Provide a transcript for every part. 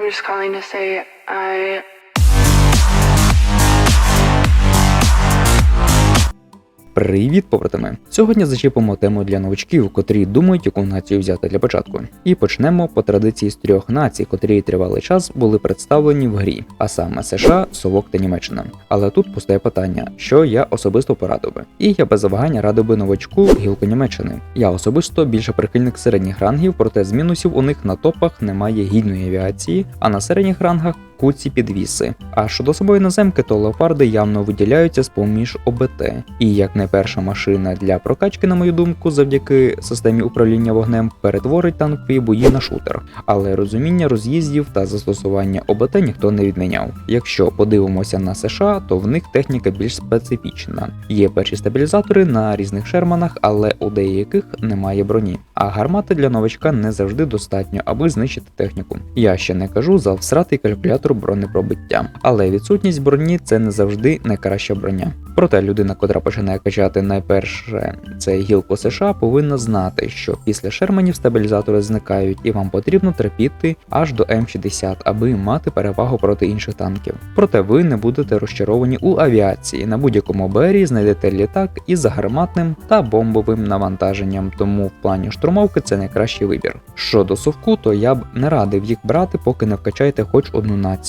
I'm just calling to say I Привіт, побратими! Сьогодні зачепимо тему для новачків, котрі думають, яку націю взяти для початку. І почнемо по традиції з трьох націй, котрі тривалий час були представлені в грі, а саме США, Совок та Німеччина. Але тут постає питання, що я особисто порадив би. І я без завагання радив би новачку гілку Німеччини. Я особисто більше прихильник середніх рангів, проте з мінусів у них на топах немає гідної авіації, а на середніх рангах куці підвіси. А щодо собою наземки, то леопарди явно виділяються з поміж ОБТ. І як не перша машина для прокачки, на мою думку, завдяки системі управління вогнем перетворить танкові бої на шутер. Але розуміння роз'їздів та застосування ОБТ ніхто не відміняв. Якщо подивимося на США, то в них техніка більш специфічна. Є перші стабілізатори на різних шерманах, але у деяких немає броні. А гармати для новачка не завжди достатньо, аби знищити техніку. Я ще не кажу за всратий калькулятор бронепробиття, але відсутність броні це не завжди найкраща броня. Проте людина, котра починає качати найперше це гілку США, повинна знати, що після шерманів стабілізатори зникають, і вам потрібно терпіти аж до М60, аби мати перевагу проти інших танків. Проте ви не будете розчаровані у авіації. На будь-якому БРі знайдете літак із гарматним та бомбовим навантаженням, тому в плані штурмовки це найкращий вибір. Щодо совку, то я б не радив їх брати, поки не вкачаєте хоч одну націю.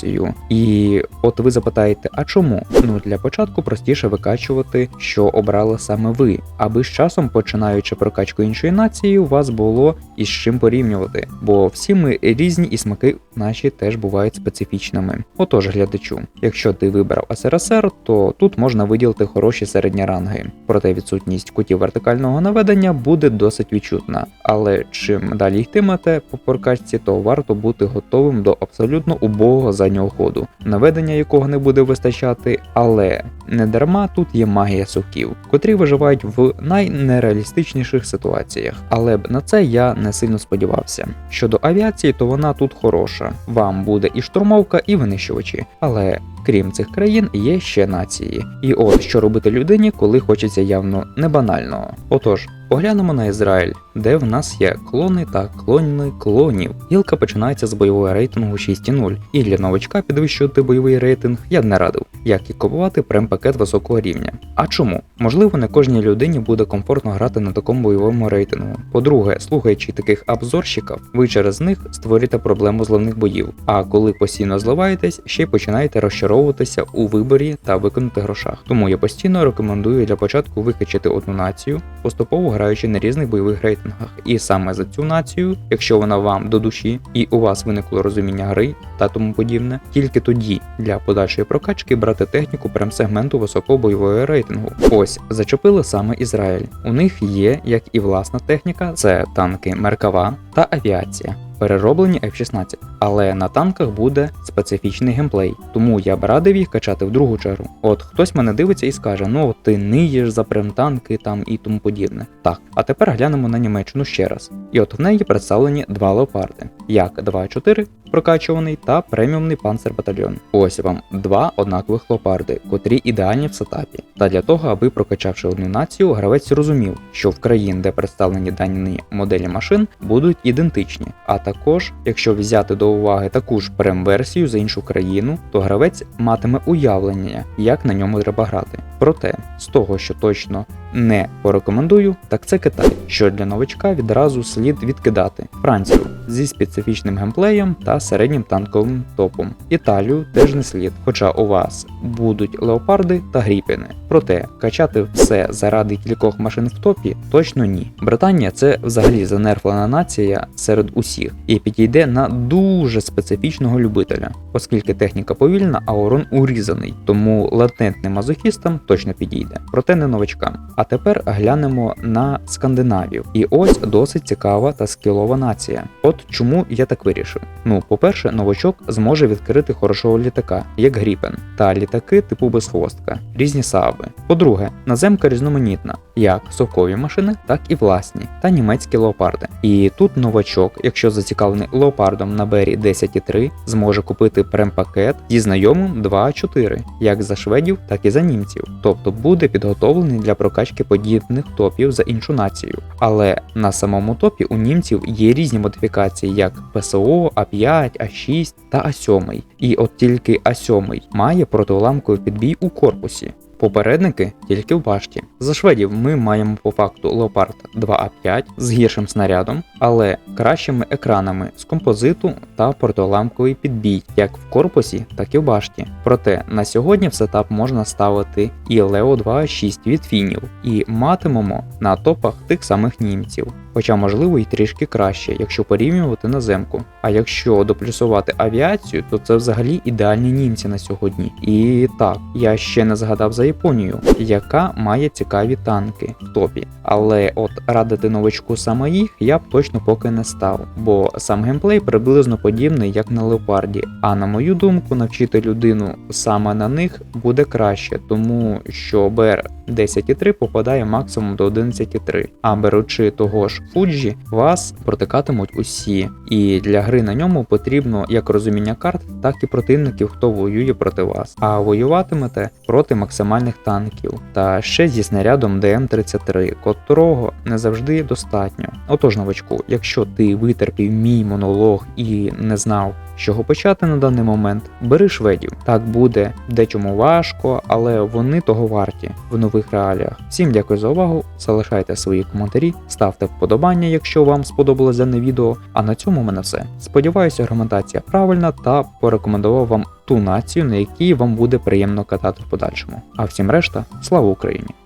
І от ви запитаєте, а чому? Ну для початку простіше викачувати, що обрали саме ви, аби з часом, починаючи прокачку іншої нації, у вас було із чим порівнювати, бо всі ми різні і смаки наші теж бувають специфічними. Отож, глядачу, якщо ти вибрав СРСР, то тут можна виділити хороші середні ранги. Проте відсутність кутів вертикального наведення буде досить відчутна. Але чим далі йтимете по прокачці, то варто бути готовим до абсолютно убогого заднього ходу, наведення якого не буде вистачати, але не дарма тут є магія совків, котрі виживають в найнереалістичніших ситуаціях. Але б на це я не сильно сподівався. Щодо авіації, то вона тут хороша. Вам буде і штурмовка, і винищувачі. Але крім цих країн є ще нації. І от що робити людині, коли хочеться явно не банального. Отож. Поглянемо на Ізраїль, де в нас є клони та клони клонів. Гілка починається з бойового рейтингу 6.0, і для новачка підвищувати бойовий рейтинг я б не радив, як і купувати прем-пакет високого рівня. А чому? Можливо, не кожній людині буде комфортно грати на такому бойовому рейтингу. По-друге, слухаючи таких обзорщиків, ви через них створюєте проблему зливних боїв. А коли постійно зливаєтесь, ще й починаєте розчаровуватися у виборі та виконати грошах. Тому я постійно рекомендую для початку викачати одну націю, поступово граючи на різних бойових рейтингах. І саме за цю націю, якщо вона вам до душі і у вас виникло розуміння гри та тому подібне, тільки тоді для подальшої прокачки брати техніку прем-сегменту високого бойового рейтингу. Ось зачепили саме Ізраїль. У них є як і власна техніка, це танки Меркава та авіація. Перероблені F-16, але на танках буде специфічний геймплей, тому я б радив їх качати в другу чергу. От хтось мене дивиться і скаже: ну ти ниєш за премтанки там і тому подібне. Так, а тепер глянемо на Німеччину ще раз. І от в неї представлені два леопарди, як 2.4 прокачуваний та преміумний панцербатальйон. Ось вам два однакових леопарди, котрі ідеальні в сетапі. Та для того, аби прокачавши одну націю, гравець розумів, що в країн, де представлені дані моделі машин, будуть ідентичні. А також, якщо взяти до уваги таку ж прем-версію за іншу країну, то гравець матиме уявлення, як на ньому треба грати. Проте, з того, що точно не порекомендую, так це Китай, що для новачка відразу слід відкидати Францію зі специфічним геймплеєм та середнім танковим топом. Італію теж не слід, хоча у вас будуть леопарди та гріпени. Проте качати все заради кількох машин в топі точно ні. Британія це взагалі занерфлена нація серед усіх і підійде на дуже специфічного любителя, оскільки техніка повільна, а урон урізаний, тому латентним мазохістам точно підійде, проте не новачкам. А тепер глянемо на Скандинавію. І ось досить цікава та скілова нація. От чому я так вирішив. Ну, по-перше, новачок зможе відкрити хорошого літака, як Гріпен, та літаки типу безхвостка, різні саби. По-друге, наземка різноманітна, як совкові машини, так і власні, та німецькі леопарди. І тут новачок, якщо зацікавлений леопардом на бері 10.3, зможе купити прем-пакет зі знайомим 2.4, як за шведів, так і за німців. Тобто буде підготовлений для прокачки подібних топів за іншу націю. Але на самому топі у німців є різні модифікації, як ПСО, А5, А6 та А7. І от тільки А7 має протиуламковий підбій у корпусі. Попередники тільки в башті. За шведів ми маємо по факту Leopard 2А5 з гіршим снарядом, але кращими екранами з композиту та протиуламковий підбій, як в корпусі, так і в башті. Проте на сьогодні в сетап можна ставити і Leo 2A6 від фінів, і матимемо на топах тих самих німців. Хоча можливо і трішки краще, якщо порівнювати наземку. А якщо доплюсувати авіацію, то це взагалі ідеальні німці на сьогодні. І так, я ще не згадав за Японію, яка має цікаві танки в топі. Але от радити новичку саме їх я б точно поки не став, бо сам геймплей приблизно подібний, як на леопарді. А на мою думку, навчити людину саме на них буде краще, тому що БР 10.3 попадає максимум до 11.3, а беручи того ж Fuji, вас протикатимуть усі, і для гри на ньому потрібно як розуміння карт, так і противників, хто воює проти вас. А воюватимете проти максимальних танків та ще зі снарядом ДМ-33, котрого не завжди достатньо. Отож, новачку, якщо ти витерпів мій монолог і не знав, чого почати на даний момент, бери шведів. Так буде дечому важко, але вони того варті в нових реаліях. Всім дякую за увагу. Залишайте свої коментарі, ставте вподобання, якщо вам сподобалось дане відео. А на цьому в мене все. Сподіваюся, аргументація правильна та порекомендував вам ту націю, на якій вам буде приємно катати в подальшому. А всім решта, слава Україні!